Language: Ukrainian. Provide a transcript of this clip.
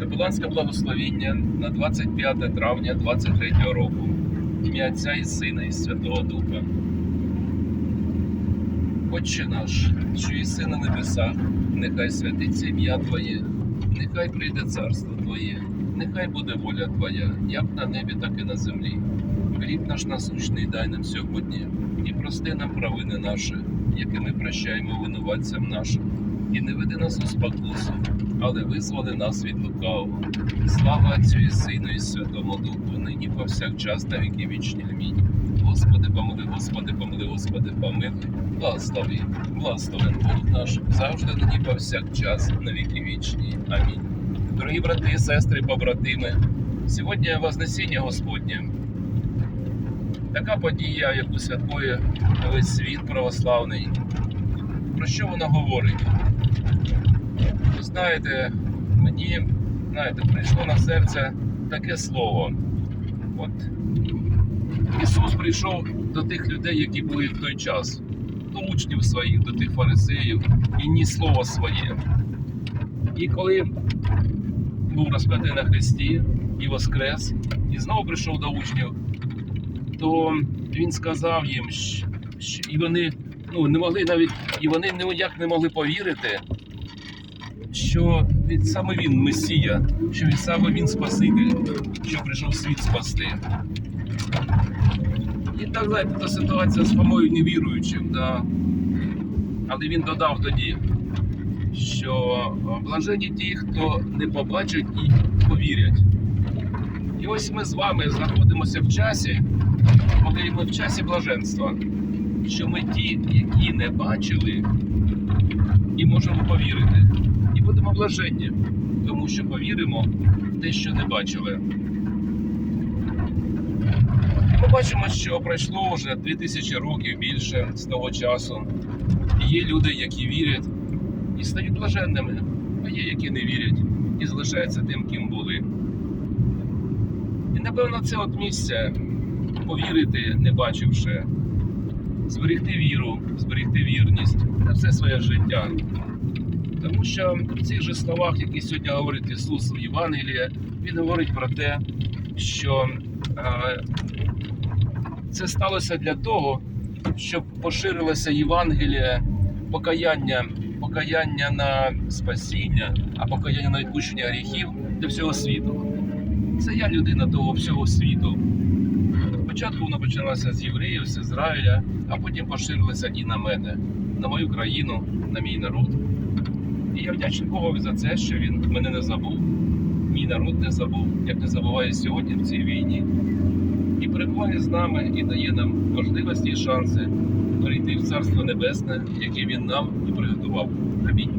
Капеланське благословіння на 25 травня 23 року. Ім'я Отця і Сина і Святого Духа. Отче наш, що єси на небесах, нехай святиться ім'я Твоє, нехай прийде царство Твоє, нехай буде воля Твоя, як на небі, так і на землі. Хліб наш насущний дай нам сьогодні, і прости нам провини наші, які ми прощаємо винуватцям нашим. І не веди нас у спокусу, але визволи нас від лукавого. Слава Отцю і Сину і Святому Духу, нині повсякчас на віки вічні. Амінь. Господи, помили, Господи, помили, Господи, помилуй. Благослови, благословен Бог наш, завжди нині повсякчас на віки вічні. Амінь. Дорогі брати сестри, побратими, сьогодні Вознесіння Господнє. Така подія, яку святкує весь світ православний. Про що вона говорить? Знаєте, мені знаєте, прийшло на серце таке слово. От Ісус прийшов до тих людей, які були в той час, до учнів своїх, до тих фарисеїв, і ніс слово своє. І коли був розп'ятий на хресті і воскрес, і знову прийшов до учнів, то він сказав їм, щ- щ- і вони ну, не могли навіть, і вони ніяк не могли повірити, що він, саме він Месія, що він саме він Спаситель, що прийшов світ спасти. І так знаєте, та ситуація з Фомою невіруючим. Да. Але він додав тоді, що блажені ті, хто не побачать і повірять. І ось ми з вами знаходимося в часі, коли ми в часі блаженства, що ми ті, які не бачили, і можемо повірити. Будемо блаженні, тому що повіримо в те, що не бачили. Ми бачимо, що пройшло вже 2000 років більше з того часу. І є люди, які вірять і стають блаженними, а є, які не вірять і залишаються тим, ким були. І напевно це от місце повірити, не бачивши, зберегти віру, зберегти вірність на все своє життя. Тому що в цих же словах, які сьогодні говорить Ісус в Євангелії, Він говорить про те, що е, це сталося для того, щоб поширилося Євангеліє покаяння, покаяння на спасіння, а покаяння на відпущення гріхів для всього світу. Це я людина того всього світу. Спочатку воно почалося з євреїв, з Ізраїля, а потім поширилося і на мене, на мою країну, на мій народ. І я вдячний Богові за це, що він мене не забув, мій народ не забув, як не забуває сьогодні в цій війні. І перебуває з нами і дає нам можливості і шанси перейти в Царство Небесне, яке він нам і приготував. Амінь.